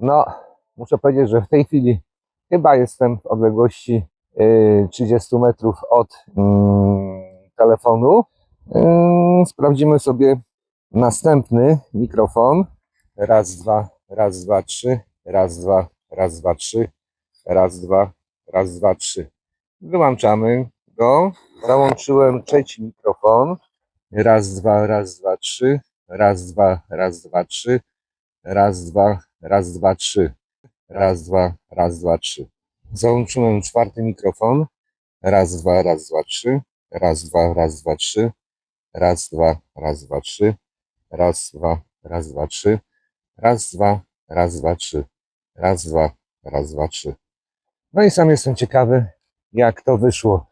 No, muszę powiedzieć, że w tej chwili chyba jestem w odległości yy, 30 metrów od mm, telefonu. Yy, sprawdzimy sobie następny mikrofon. Raz, dwa, raz, dwa, trzy. Raz, dwa, raz, dwa, trzy. Raz, dwa, raz, dwa, trzy. Wyłączamy go. Załączyłem trzeci mikrofon. Raz, dwa, raz, dwa, trzy. Raz, dwa, raz, dwa, trzy. Raz, dwa, raz, dwa, trzy. Raz, dwa, raz, dwa, trzy. Załączyłem czwarty mikrofon. Raz, dwa, raz, dwa, trzy. Raz, dwa, raz, dwa, trzy. Raz, dwa, raz, dwa, trzy. Raz, dwa, raz, dwa, trzy. Raz, dwa, raz, dwa, trzy. Raz, dwa, raz, dwa, trzy. No i sam jestem ciekawy, jak to wyszło.